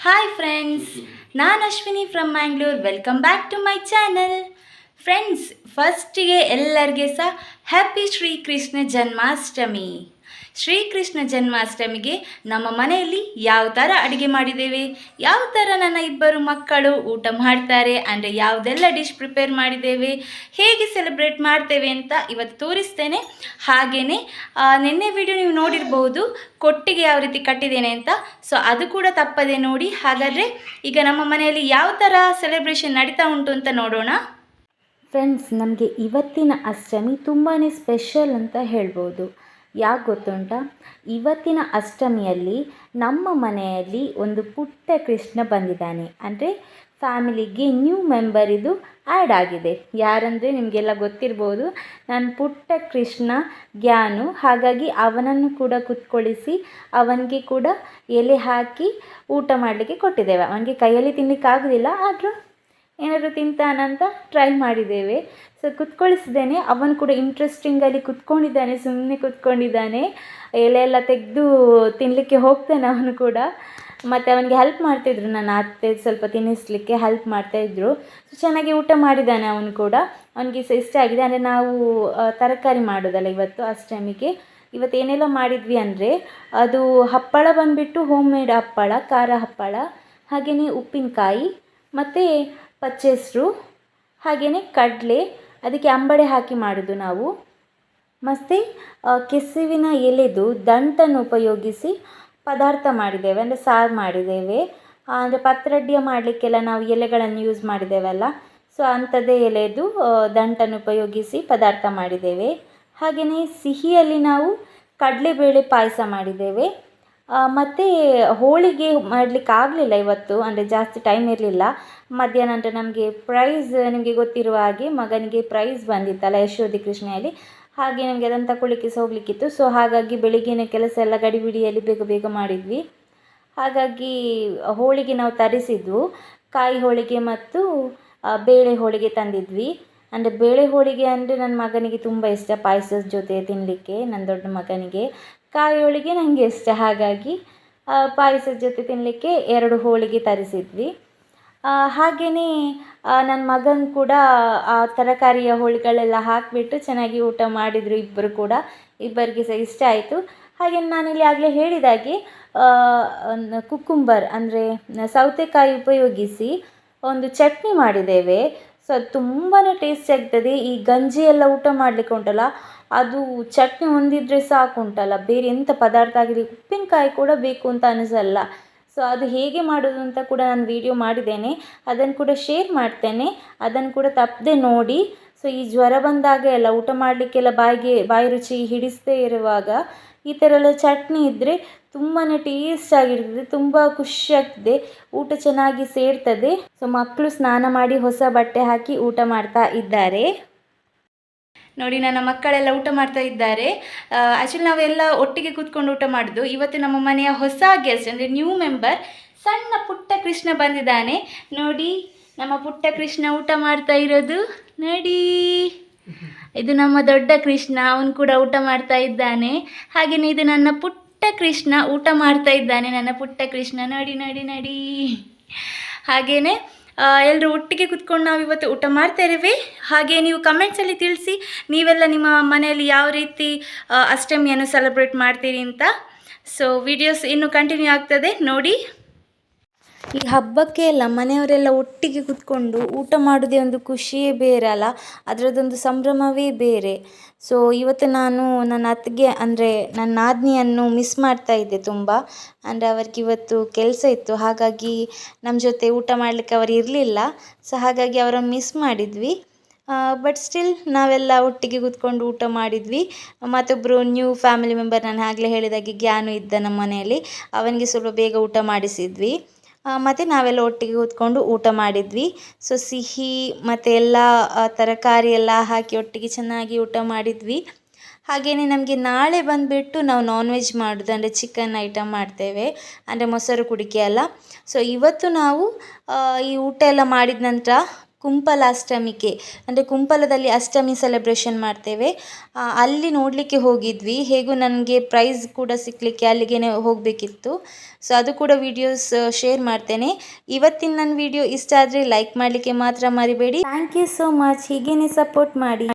Hi friends ನಾನು Ashwini from Mangalore welcome back to my channel Friends ಫಸ್ಟಿಗೆ ಎಲ್ಲರಿಗೆ ಸಹ ಹ್ಯಾಪಿ ಶ್ರೀಕೃಷ್ಣ ಜನ್ಮಾಷ್ಟಮಿ ಶ್ರೀಕೃಷ್ಣ ಜನ್ಮಾಷ್ಟಮಿಗೆ ನಮ್ಮ ಮನೆಯಲ್ಲಿ ಯಾವ ಥರ ಅಡುಗೆ ಮಾಡಿದ್ದೇವೆ? ಯಾವ ಥರ ನನ್ನ ಇಬ್ಬರು ಮಕ್ಕಳು ಊಟ ಮಾಡ್ತಾರೆ? ಅಂದರೆ ಯಾವುದೆಲ್ಲ ಡಿಶ್ ಪ್ರಿಪೇರ್ ಮಾಡಿದ್ದೇವೆ? ಹೇಗೆ ಸೆಲೆಬ್ರೇಟ್ ಮಾಡ್ತೇವೆ ಅಂತ ಇವತ್ತು ತೋರಿಸ್ತೇನೆ. ಹಾಗೆಯೇ ನಿನ್ನೆ ವಿಡಿಯೋ ನೀವು ನೋಡಿರ್ಬೋದು ಕೊಟ್ಟಿಗೆ ಯಾವ ರೀತಿ ಕಟ್ಟಿದ್ದೇನೆ ಅಂತ. ಸೊ ಅದು ಕೂಡ ತಪ್ಪದೆ ನೋಡಿ. ಹಾಗಾದರೆ ಈಗ ನಮ್ಮ ಮನೆಯಲ್ಲಿ ಯಾವ ಥರ ಸೆಲೆಬ್ರೇಷನ್ ನಡೀತಾ ಉಂಟು ಅಂತ ನೋಡೋಣ. ಫ್ರೆಂಡ್ಸ್ ನಮಗೆ ಇವತ್ತಿನ ಅಷ್ಟಮಿ ತುಂಬಾ ಸ್ಪೆಷಲ್ ಅಂತ ಹೇಳ್ಬೋದು. ಯಾಕೆ ಗೊತ್ತುಂಟ? ಇವತ್ತಿನ ಅಷ್ಟಮಿಯಲ್ಲಿ ನಮ್ಮ ಮನೆಯಲ್ಲಿ ಒಂದು ಪುಟ್ಟ ಕೃಷ್ಣ ಬಂದಿದ್ದಾನೆ. ಅಂದರೆ ಫ್ಯಾಮಿಲಿಗೆ ನ್ಯೂ ಮೆಂಬರ್ ಇದು ಆ್ಯಡ್ ಆಗಿದೆ. ಯಾರಂದರೆ ನಿಮಗೆಲ್ಲ ಗೊತ್ತಿರ್ಬೋದು, ನಾನು ಪುಟ್ಟ ಕೃಷ್ಣ ಗ್ಯಾನು, ಹಾಗಾಗಿ ಅವನನ್ನು ಕೂಡ ಕುತ್ಕೊಳಿಸಿ ಅವನಿಗೆ ಕೂಡ ಎಲೆ ಹಾಕಿ ಊಟ ಮಾಡಲಿಕ್ಕೆ ಕೊಟ್ಟಿದ್ದೇವೆ. ಅವನಿಗೆ ಕೈಯಲ್ಲಿ ತಿನ್ನಲಿಕ್ಕೆ ಆಗೋದಿಲ್ಲ ಆದರೂ ಏನಾದರೂ ತಿಂತಾನಂತ ಟ್ರೈ ಮಾಡಿದ್ದೇವೆ. ಸೊ ಕುತ್ಕೊಳಿಸಿದ್ದೇನೆ. ಅವನು ಕೂಡ ಇಂಟ್ರೆಸ್ಟಿಂಗಲ್ಲಿ ಕುತ್ಕೊಂಡಿದ್ದಾನೆ ಸುಮ್ಮನೆ ಕುತ್ಕೊಂಡಿದ್ದಾನೆ. ಎಲೆ ಎಲ್ಲ ತೆಗೆದು ತಿನ್ನಲಿಕ್ಕೆ ಹೋಗ್ತಾನೆ ಅವನು ಕೂಡ. ಮತ್ತು ಅವನಿಗೆ ಹೆಲ್ಪ್ ಮಾಡ್ತಿದ್ರು. ನನ್ನ ಅತ್ತೆ ಸ್ವಲ್ಪ ತಿನ್ನಿಸ್ಲಿಕ್ಕೆ ಹೆಲ್ಪ್ ಮಾಡ್ತಾಯಿದ್ರು ಸೊ ಚೆನ್ನಾಗಿ ಊಟ ಮಾಡಿದ್ದಾನೆ ಅವನು ಕೂಡ. ಅವನಿಗೆ ಸಹ ಇಷ್ಟ ಆಗಿದೆ. ಅಂದರೆ ನಾವು ತರಕಾರಿ ಮಾಡೋದಲ್ಲ ಇವತ್ತು ಅಷ್ಟಮಿಗೆ. ಇವತ್ತು ಏನೆಲ್ಲ ಮಾಡಿದ್ವಿ ಅಂದರೆ, ಅದು ಹಪ್ಪಳ ಬಂದುಬಿಟ್ಟು ಹೋಮ್ ಮೇಡ್ ಹಪ್ಪಳ, ಖಾರ ಹಪ್ಪಳ ಹಾಗೆಯೇ ಉಪ್ಪಿನಕಾಯಿ, ಮತ್ತು ಪಚ್ಚೆಸ್ರು ಹಾಗೆಯೇ ಕಡಲೆ, ಅದಕ್ಕೆ ಅಂಬಡೆ ಹಾಕಿ ಮಾಡೋದು ನಾವು. ಮತ್ತು ಕೆಸುವಿನ ಎಲೆದು ದಂಟನ್ನು ಉಪಯೋಗಿಸಿ ಪದಾರ್ಥ ಮಾಡಿದ್ದೇವೆ, ಅಂದರೆ ಸಾರು ಮಾಡಿದ್ದೇವೆ. ಅಂದರೆ ಪತ್ರಡ್ಡಿಯ ಮಾಡಲಿಕ್ಕೆಲ್ಲ ನಾವು ಎಲೆಗಳನ್ನು ಯೂಸ್ ಮಾಡಿದ್ದೇವಲ್ಲ ಸೊ ಅಂಥದ್ದೇ ಎಲೆದು ದಂಟನ್ನು ಉಪಯೋಗಿಸಿ ಪದಾರ್ಥ ಮಾಡಿದ್ದೇವೆ. ಹಾಗೆಯೇ ಸಿಹಿಯಲ್ಲಿ ನಾವು ಕಡಲೆಬೇಳೆ ಪಾಯಸ ಮಾಡಿದ್ದೇವೆ. ಮತ್ತು ಹೋಳಿಗೆ ಮಾಡಲಿಕ್ಕೆ ಆಗಲಿಲ್ಲ ಇವತ್ತು, ಅಂದರೆ ಜಾಸ್ತಿ ಟೈಮ್ ಇರಲಿಲ್ಲ. ಮಧ್ಯಾಹ್ನ ನಂತರ ನಮಗೆ ಪ್ರೈಸ್ ನಿಮಗೆ ಗೊತ್ತಿರುವ ಹಾಗೆ ಮಗನಿಗೆ ಪ್ರೈಸ್ ಬಂದಿತ್ತಲ್ಲ ಯಶೋಧಿ ಕೃಷ್ಣೆಯಲ್ಲಿ. ಹಾಗೆ ನಮಗೆ ಅದನ್ನು ತಗೊಳ್ಳಿಕ್ಕೆ ಸಹ ಹೋಗಲಿಕ್ಕಿತ್ತು. ಸೊ ಹಾಗಾಗಿ ಬೆಳಿಗ್ಗೆನೇ ಕೆಲಸ ಎಲ್ಲ ಗಡಿಬಿಡಿಯಲ್ಲಿ ಬೇಗ ಬೇಗ ಮಾಡಿದ್ವಿ. ಹಾಗಾಗಿ ಹೋಳಿಗೆ ನಾವು ತರಿಸಿದ್ವು ಕಾಯಿ ಹೋಳಿಗೆ ಮತ್ತು ಬೇಳೆ ಹೋಳಿಗೆ ತಂದಿದ್ವಿ. ಅಂದರೆ ಬೇಳೆ ಹೋಳಿಗೆ ಅಂದರೆ ನನ್ನ ಮಗನಿಗೆ ತುಂಬ ಇಷ್ಟ, ಪಾಯಸದ ಜೊತೆ ತಿನ್ನಲಿಕ್ಕೆ ನನ್ನ ದೊಡ್ಡ ಮಗನಿಗೆ. ಕಾಯಿ ಹೋಳಿಗೆ ನನಗೆ ಇಷ್ಟ. ಹಾಗಾಗಿ ಪಾಯಸದ ಜೊತೆ ತಿನ್ನಲಿಕ್ಕೆ ಎರಡು ಹೋಳಿಗೆ ತರಿಸಿದ್ವಿ. ಹಾಗೆಯೇ ನನ್ನ ಮಗನ ಕೂಡ, ಆ, ತರಕಾರಿಯ ಹೋಳಿಗಳೆಲ್ಲ ಹಾಕಿಬಿಟ್ಟು ಚೆನ್ನಾಗಿ ಊಟ ಮಾಡಿದರು ಇಬ್ಬರು ಕೂಡ. ಇಬ್ಬರಿಗೆ ಸಹ ಇಷ್ಟ ಆಯಿತು. ಹಾಗೆ ನಾನಿಲ್ಲಿ ಆಗಲೇ ಹೇಳಿದಾಗೆ ಕುಕ್ಕುಂಬರ್ ಅಂದರೆ ಸೌತೆಕಾಯಿ ಉಪಯೋಗಿಸಿ ಒಂದು ಚಟ್ನಿ ಮಾಡಿದ್ದೇವೆ. ಸೊ ಅದು ತುಂಬಾ ಟೇಸ್ಟಿ ಆಗ್ತದೆ. ಈ ಗಂಜಿ ಎಲ್ಲ ಊಟ ಮಾಡಲಿಕ್ಕೆ ಉಂಟಲ್ಲ, ಅದು ಚಟ್ನಿ ಹೊಂದಿದ್ರೆ ಸಾಕು ಉಂಟಲ್ಲ, ಬೇರೆ ಎಂಥ ಪದಾರ್ಥ ಆಗಲಿ ಉಪ್ಪಿನಕಾಯಿ ಕೂಡ ಬೇಕು ಅಂತ ಅನಿಸಲ್ಲ. ಸೊ ಅದು ಹೇಗೆ ಮಾಡೋದು ಅಂತ ಕೂಡ ನಾನು ವಿಡಿಯೋ ಮಾಡಿದ್ದೇನೆ. ಅದನ್ನು ಕೂಡ ಶೇರ್ ಮಾಡ್ತೇನೆ. ಅದನ್ನು ಕೂಡ ತಪ್ಪದೆ ನೋಡಿ. ಸೊ ಈ ಜ್ವರ ಬಂದಾಗ ಎಲ್ಲ ಊಟ ಮಾಡಲಿಕ್ಕೆಲ್ಲ ಬಾಯಿಗೆ, ಬಾಯಿ ರುಚಿ ಹಿಡಿಸದೇ ಇರುವಾಗ ಈ ಥರ ಎಲ್ಲ ಚಟ್ನಿ ಇದ್ದರೆ ತುಂಬಾ ಟೇಸ್ಟ್ ಆಗಿರ್ತದೆ, ತುಂಬ ಖುಷಿಯಾಗ್ತದೆ, ಊಟ ಚೆನ್ನಾಗಿ ಸೇರ್ತದೆ. ಸೊ ಮಕ್ಕಳು ಸ್ನಾನ ಮಾಡಿ ಹೊಸ ಬಟ್ಟೆ ಹಾಕಿ ಊಟ ಮಾಡ್ತಾ ಇದ್ದಾರೆ. ನೋಡಿ, ನನ್ನ ಮಕ್ಕಳೆಲ್ಲ ಊಟ ಮಾಡ್ತಾ ಇದ್ದಾರೆ. ಆ್ಯಕ್ಚುಲಿ ನಾವೆಲ್ಲ ಒಟ್ಟಿಗೆ ಕೂತ್ಕೊಂಡು ಊಟ ಮಾಡಿದ್ದು ಇವತ್ತು ನಮ್ಮ ಮನೆಯ ಹೊಸ ಗೆಸ್ಟ್ ಅಂದರೆ ನ್ಯೂ ಮೆಂಬರ್ ಸಣ್ಣ ಪುಟ್ಟ ಕೃಷ್ಣ ಬಂದಿದ್ದಾನೆ. ನೋಡಿ, ನಮ್ಮ ಪುಟ್ಟ ಕೃಷ್ಣ ಊಟ ಮಾಡ್ತಾ ಇರೋದು. ನೋಡಿ, ಇದು ನಮ್ಮ ದೊಡ್ಡ ಕೃಷ್ಣ, ಅವನು ಕೂಡ ಊಟ ಮಾಡ್ತಾ ಇದ್ದಾನೆ. ಹಾಗೆಯೇ ಇದು ನನ್ನ ಪುಟ್ಟ ಕೃಷ್ಣ ಊಟ ಮಾಡ್ತಾ ಇದ್ದಾನೆ, ನನ್ನ ಪುಟ್ಟ ಕೃಷ್ಣ. ನಡಿ ನಡಿ ನಡಿ. ಹಾಗೆಯೇ ಎಲ್ಲರೂ ಒಟ್ಟಿಗೆ ಕುತ್ಕೊಂಡು ನಾವು ಇವತ್ತು ಊಟ ಮಾಡ್ತಾ ಇದ್ದೇವೆ. ಹಾಗೆ ನೀವು ಕಮೆಂಟ್ಸಲ್ಲಿ ತಿಳಿಸಿ, ನೀವೆಲ್ಲ ನಿಮ್ಮ ಮನೆಯಲ್ಲಿ ಯಾವ ರೀತಿ ಅಷ್ಟಮಿಯನ್ನು ಸೆಲೆಬ್ರೇಟ್ ಮಾಡ್ತೀರಿ ಅಂತ. ಸೊ ವಿಡಿಯೋಸ್ ಇನ್ನೂ ಕಂಟಿನ್ಯೂ ಆಗ್ತದೆ. ನೋಡಿ. ಈ ಹಬ್ಬಕ್ಕೆ ಎಲ್ಲ ಮನೆಯವರೆಲ್ಲ ಒಟ್ಟಿಗೆ ಕೂತ್ಕೊಂಡು ಊಟ ಮಾಡೋದೇ ಒಂದು ಖುಷಿಯೇ ಬೇರೆ ಅಲ್ಲ, ಅದರದ್ದೊಂದು ಸಂಭ್ರಮವೇ ಬೇರೆ. ಸೊ ಇವತ್ತು ನಾನು ನನ್ನ ಅತ್ತಿಗೆ, ಅಂದರೆ ನನ್ನ ನಾದಿನಿಯನ್ನು ಮಿಸ್ ಮಾಡ್ತಾ ಇದ್ದೆ ತುಂಬ. ಅಂದರೆ ಅವ್ರಿಗೆ ಇವತ್ತು ಕೆಲಸ ಇತ್ತು, ಹಾಗಾಗಿ ನಮ್ಮ ಜೊತೆ ಊಟ ಮಾಡಲಿಕ್ಕೆ ಅವರು ಇರಲಿಲ್ಲ. ಸೊ ಹಾಗಾಗಿ ಅವರನ್ನು ಮಿಸ್ ಮಾಡಿದ್ವಿ. ಬಟ್ ಸ್ಟಿಲ್ ನಾವೆಲ್ಲ ಒಟ್ಟಿಗೆ ಕೂತ್ಕೊಂಡು ಊಟ ಮಾಡಿದ್ವಿ. ಮತ್ತೊಬ್ಬರು ನ್ಯೂ ಫ್ಯಾಮಿಲಿ ಮೆಂಬರ್ ನಾನು ಆಗಲೇ ಹೇಳಿದಾಗೆ ಗ್ಯಾನು ಇದ್ದ ನಮ್ಮ ಮನೆಯಲ್ಲಿ. ಅವನಿಗೆ ಸ್ವಲ್ಪ ಬೇಗ ಊಟ ಮಾಡಿಸಿದ್ವಿ. ಮತ್ತು ನಾವೆಲ್ಲ ಒಟ್ಟಿಗೆ ಕೂತ್ಕೊಂಡು ಊಟ ಮಾಡಿದ್ವಿ. ಸೊ ಸಿಹಿ ಮತ್ತು ಎಲ್ಲ ತರಕಾರಿ ಎಲ್ಲ ಹಾಕಿ ಒಟ್ಟಿಗೆ ಚೆನ್ನಾಗಿ ಊಟ ಮಾಡಿದ್ವಿ. ಹಾಗೆಯೇ ನಮಗೆ ನಾಳೆ ಬಂದುಬಿಟ್ಟು ನಾವು ನಾನ್ ವೆಜ್ ಮಾಡೋದು, ಅಂದರೆ ಚಿಕನ್ ಐಟಮ್ ಮಾಡ್ತೇವೆ, ಅಂದರೆ ಮೊಸರು ಕುಡಿಕೆ ಎಲ್ಲ. ಸೊ ಇವತ್ತು ನಾವು ಈ ಊಟ ಎಲ್ಲ ಮಾಡಿದ ನಂತರ ಕುಂಪಲಾಷ್ಟಮಿಗೆ ಅಂದರೆ ಕುಂಪಲದಲ್ಲಿ ಅಷ್ಟಮಿ ಸೆಲೆಬ್ರೇಷನ್ ಮಾಡ್ತೇವೆ. ಅಲ್ಲಿ ನೋಡಲಿಕ್ಕೆ ಹೋಗಿದ್ವಿ. ಹೇಗೂ ನನಗೆ ಪ್ರೈಸ್ ಕೂಡ ಸಿಕ್ಕಲಿಕ್ಕೆ ಅಲ್ಲಿಗೆ ಹೋಗಬೇಕಿತ್ತು. ಸೊ ಅದು ಕೂಡ ವಿಡಿಯೋಸ್ ಶೇರ್ ಮಾಡ್ತೇನೆ. ಇವತ್ತಿನ ನನ್ನ ವಿಡಿಯೋ ಇಷ್ಟ ಆದರೆ ಲೈಕ್ ಮಾಡಲಿಕ್ಕೆ ಮಾತ್ರ ಮರಿಬೇಡಿ. ಥ್ಯಾಂಕ್ ಯು ಸೋ ಮಚ್ ಹೀಗೇನೆ ಸಪೋರ್ಟ್ ಮಾಡಿ.